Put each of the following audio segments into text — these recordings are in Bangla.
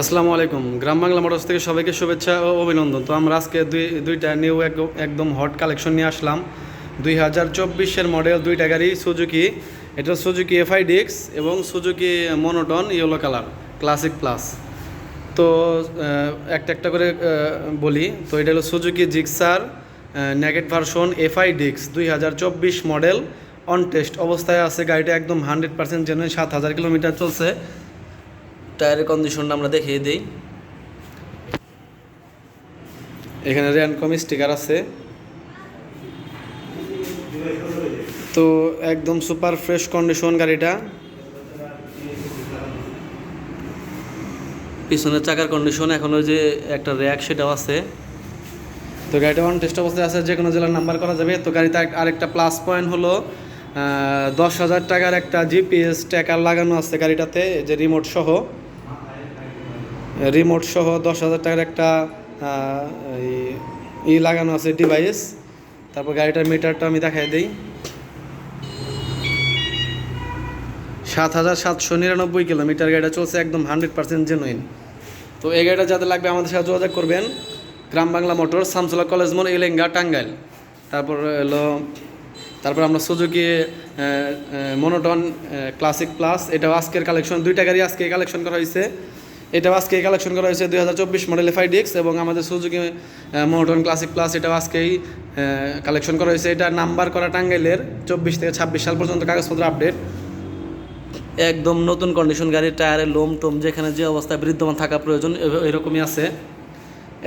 আসসালামু আলাইকুম। গ্রাম বাংলা মোটরস থেকে সবাইকে শুভেচ্ছা ও অভিনন্দন। তো আমরা আজকে দুই, দুইটা নিউ এক- একদম হট কালেকশন নিয়ে আসলাম। দুই হাজার চব্বিশের মডেল দুইটা গাড়ি সুজুকি এটা সুজুকি এফআই ডিক্স এবং Suzuki monotone yellow colour classic plus তো একটা একটা করে বলি। তো এটা হলো Suzuki Gixxer naked version FI ডিক্স দুই হাজার চব্বিশ মডেল অন টেস্ট অবস্থায় আছে গাড়িটা একদম হান্ড্রেড পার্সেন্ট জেনুইন সাত হাজার কিলোমিটার চলছে। টায়ারের কন্ডিশনটা আমরা দেখিয়ে দিই। এখানে র্যানকম স্টিকার আছে। তো একদম সুপার ফ্রেশ কন্ডিশন গাড়িটা। পিছনের চাকার কন্ডিশন এখনও যে একটা র্যাক সেটাও আছে। তো গাড়িটা অন টেস্ট অবস্থায় আছে যে কোনো জেলার নাম্বার করা যাবে। তো গাড়িতে আরেকটা প্লাস পয়েন্ট হলো দশ হাজার টাকার একটা জিপিএস ট্র্যাকার লাগানো আছে গাড়িটাতে যে রিমোট সহ। রিমোট সহ দশ হাজার টাকার একটা ই লাগানো আছে ডিভাইস তারপর গাড়িটার মিটারটা আমি দেখাই দিই। সাত হাজার সাতশো নিরানব্বই কিলোমিটার গাড়িটা চলছে একদম হান্ড্রেড পার্সেন্ট জেনুইন তো এই গাড়িটা যাদের লাগবে আমাদের সাথে যোগাযোগ করবেন। গ্রাম বাংলা মোটর সামসুলা কলেজ মোড় এলেঙ্গা টাঙ্গাইল। তারপর হলো, তারপর আমরা সুজুকি মনোটন ক্লাসিক প্লাস এটাও আজকের কালেকশন দুইটা গাড়ি আজকে কালেকশন করা হয়েছে। এটাও আজকে কালেকশন করা হয়েছে দুই হাজার চব্বিশ মডেল ডিক্স এবং আমাদের সুজুকি মনোটন ক্লাসিক প্লাস এটাও আজকেই কালেকশন করা হয়েছে। এটা নাম্বার করা টাঙ্গাইলের চব্বিশ থেকে ছাব্বিশ সাল পর্যন্ত কাগজপত্র আপডেট একদম নতুন কন্ডিশন গাড়ির টায়ারের লোম টোম যেখানে যে অবস্থায় বিদ্যমান থাকা প্রয়োজন এরকমই আছে।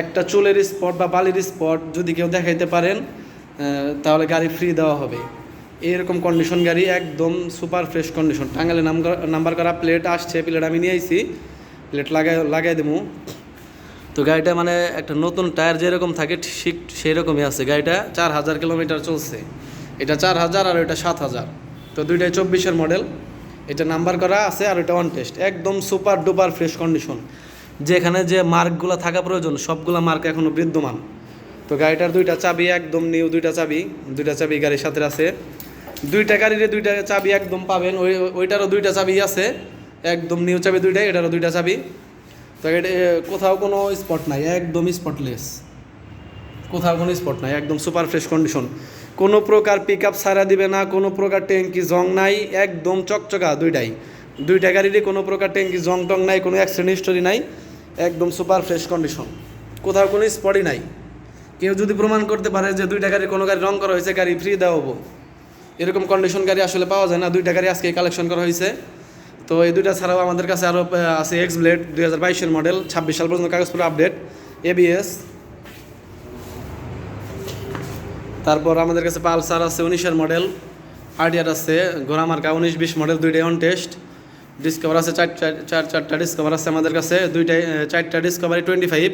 একটা চুলের স্পট বা বালির স্পট যদি কেউ দেখাইতে পারেন তাহলে গাড়ি ফ্রি দেওয়া হবে। এরকম কন্ডিশন গাড়ি, একদম সুপার ফ্রেশ কন্ডিশন টাঙ্গালে নাম্বার করা প্লেট আসছে প্লেট আমি নিয়ে আইছি। প্লেট লাগাই লাগাই দেবো তো গাড়িটা মানে একটা নতুন টায়ার যেরকম থাকে, ঠিক সেই রকমই আছে। গাড়িটা চার হাজার কিলোমিটার চলছে। এটা চার হাজার আর এটা সাত হাজার। তো দুইটাই চব্বিশের মডেল এটা নাম্বার করা আছে আর এটা অন টেস্ট একদম সুপার ডুপার ফ্রেশ কন্ডিশন যেখানে যে মার্কগুলো থাকা প্রয়োজন, সবগুলো মার্ক এখনও বিদ্যমান। তো গাড়িটার দুইটা চাবি একদম নিউ দুইটা চাবি। দুইটা চাবি গাড়ির সাথে আছে। দুইটা গাড়ির দুইটা চাবি একদম পাবেন। ওই, ওইটারও দুইটা চাবি আছে। একদম নিউ চাবি দুইটাই, এটারও দুইটা চাবি। তো এটা কোথাও কোনো স্পট নাই, একদম স্পটলেস কোথাও কোনো স্পট নাই, একদম সুপার ফ্রেশ কন্ডিশন কোনো প্রকার পিক আপ সারা দিবে না, কোনো প্রকার ট্যাঙ্কি জং নাই, একদম চকচকা দুইটাই। দুইটা গাড়িরই কোনো প্রকার ট্যাঙ্কি জং টং নাই, কোনো অ্যাক্সিডেন্ট হিস্টোরি নাই, একদম সুপার ফ্রেশ কন্ডিশন কোথাও কোনো স্পটই নাই। কেউ যদি প্রমাণ করতে পারে যে দুইটা গাড়ি কোনো গাড়ি রং করা হয়েছে, গাড়ি ফ্রি দেওয়া হব। এরকম কন্ডিশন গাড়ি আসলে পাওয়া যায় না, দুইটা গাড়ি আজকে কালেকশন করা হয়েছে। তো এই দুইটা ছাড়াও আমাদের কাছে আরও আছে এক্স ব্লেড দুই হাজার বাইশের মডেল ছাব্বিশ সাল পর্যন্ত কাগজপত্র আপডেট এবিএস তারপর আমাদের কাছে পালসার আছে উনিশের মডেল আরটিআর আছে ঘোড়ামার্কা উনিশ বিশ মডেল দুইটাই অন টেস্ট ডিসকভার আছে চার, চার- চার, চারটা ডিসকভার আছে আমাদের কাছে, দুইটাই চারটা ডিসকভারি টোয়েন্টি ফাইভ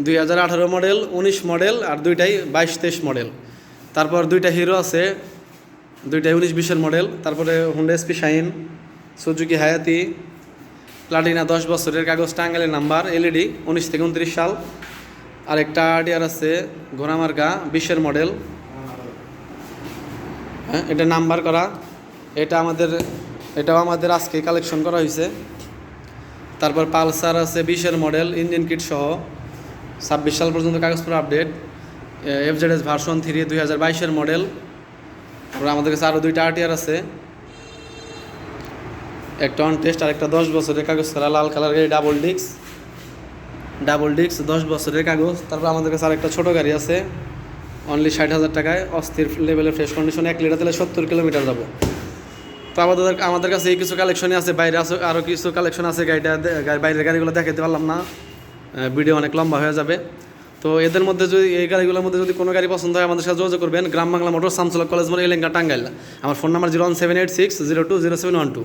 দুই হাজার আঠারো মডেল উনিশ মডেল আর দুইটাই বাইশ তেইশ মডেল তারপর দুইটা হিরো আছে, দুইটাই উনিশ বিশের মডেল তারপরে Honda SP Shine Suzuki Hayate, Platina দশ বছরের কাগজ টাঙ্গালের নাম্বার, এলইডি উনিশ থেকে উনত্রিশ সাল। আর একটা আরডিআর আছে ঘোড়ামার্কা বিশের মডেল হ্যাঁ এটা নাম্বার করা। এটা আমাদের, এটাও আমাদের আজকে কালেকশন করা হয়েছে তারপর পালসার আছে বিশের মডেল ইঞ্জিন কিট সহ। ছাব্বিশ সাল পর্যন্ত কাগজপত্র আপডেট এফজেডএস ভার্সন থ্রি দুই হাজার বাইশের মডেল আমাদের কাছে আরও দুইটা আরটিআর আছে। একটা টেস্ট আর একটা দশ বছরের কাগজ করা লাল কালার গাড়ি ডাবল ডিক্স ডাবল ডিক্স দশ বছরের কাগজ। তারপর আমাদের কাছে আরেকটা ছোটো গাড়ি আছে। অনলি ষাট হাজার টাকায়, অস্থির লেভেলের ফ্রেশ কন্ডিশনে এক লিটার তেলে সত্তর কিলোমিটার যাব। তো আমাদের আমাদের কাছে এই কিছু কালেকশনই আছে, বাইরে আছে আরও কিছু কালেকশন আছে, গাড়িটা গাড়ি- বাইরের গাড়িগুলো দেখাতে পারলাম না। ভিডিও অনেক লম্বা হয়ে যাবে। তো এদের মধ্যে যদি, এই গাড়িগুলোর মধ্যে যদি কোনো গাড়ি পছন্দ হয়, আমাদের সাথে যোগাযোগ করবেন। গ্রাম বাংলা মোটর সামসুলা কলেজ মোড়, এলেঙ্গা, টাঙ্গাইল। আমার phone number zero one seven eight six zero two zero seven one two